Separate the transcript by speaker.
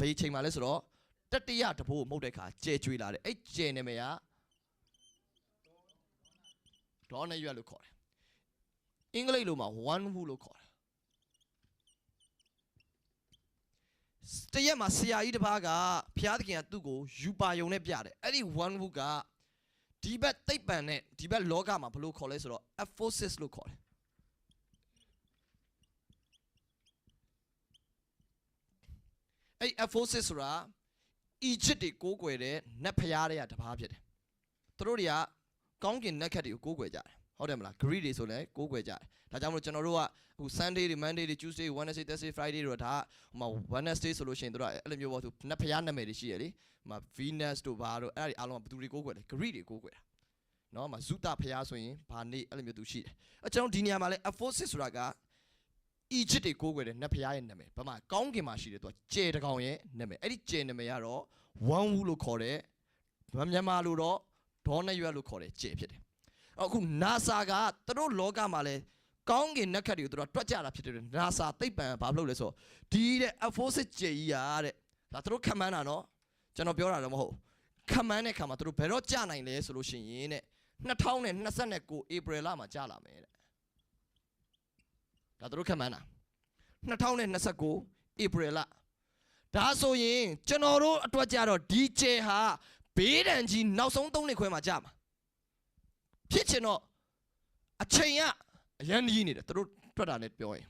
Speaker 1: ဘယ်ချိန်မှာလဲဆိုတော့တတိယတဘိုးမှုတ်တဲ့ခါကျဲကျွေးလာတယ်အဲ့ကျဲနာမည်ကဒေါ်နရွက်လို့ခေါ်တယ်အင်္ဂလိပ်လိုမှာ one who လို့ခေါ်တယ်တရက်မှာဆရာကြီးတစ်ပါးကဘုရားသခင်ကသူ့ကိုယူပါယုံနဲ့ပြတယ်အဲ့ဒီ one who ကဒီဘက်သိပ္ပံနဲ့ဒီဘက်လောကမှာဘယ်လိုခေါ်လဲဆိုတော့ aphosis လို့ခေါ်တယ် အဲ့ aphosis ဆိုတာ Egypt တွေကိုးကွယ်တဲ့နတ်ဖျားတွေကတပါးဖြစ်တယ်သူတို့တွေကကောင်းကင်နတ်ခတ်တွေကိုကိုးကွယ်ကြတယ်ဟုတ်တယ်မလား Greek တွေဆိုလည်းကိုးကွယ်ကြတယ်ဒါကြောင့်မလို့ကျွန်တော်တို့ကအခု Sunday တွေ Monday တွေ Tuesday Wednesday Thursday Friday တွေတော့ဒါဟိုမှာ Wednesday ဆိုလို့ရှိရင်တို့ကအဲ့လိုမျိုးပေါ့သူနတ်ဖျားနာမည်တွေရှိရလေဟိုမှာ Venus တို့ဘာတို့အဲ့ဒါတွေအားလုံးကဘယ်သူတွေကိုးကွယ်လဲ Greek တွေကိုးကွယ်တာနော်မှာဇုတဖျားဆိုရင်ဘာနေအဲ့လိုမျိုးသူရှိတယ်အကျွန်တော်ဒီနေရာမှာလဲ Aphosis ဆိုတာက Egypt တွေကိုးကွယ်တဲ့နတ်ဖျားရဲ့နာမည်ဘာမှကောင်းကင်မှာရှိတယ်သူကကျဲတကောင်ရဲ့နာမည်အဲ့ဒီကျဲနာမည်ကတော့ one wu လို့ခေါ်တယ်မြန်မာလိုတော့ဒေါနရွက်လို့ခေါ်တယ်ကျဲဖြစ်တယ်အခု NASA ကသူတို့လောကမှာလဲကောင်းကင်နက်ခတ်တွေကိုသူတို့ကတွက်ကြတာဖြစ်တယ် NASA သိပ္ပံကဘာလို့လဲဆိုတော့ဒီတဲ့ Aphosis ကျဲကြီးရာတဲ့ဒါသူတို့ခန့်မှန်းတာနော်ကျွန်တော်ပြောတာတော့မဟုတ်ခန့်မှန်းတဲ့ခါမှာသူတို့ဘယ်တော့ကြာနိုင်လဲဆိုလို့ရှိရင်တဲ့2029 April လမှာကြာလာမယ်တဲ့ ဒါသူတို့ခန့်မှန်းတာ2029 April လဒါဆိုရင်ကျွန်တော်တို့အတွက်ကြတော့ဒီကျဲဟာဘေးဒဏ်ကြီးနောက်ဆုံး၃နှစ်ခွဲမှာကြာမှာဖြစ်ချင်တော့အချိန်ကအရန်ကြီးနေတယ်သူတို့တွက်တာနဲ့ပြောရင်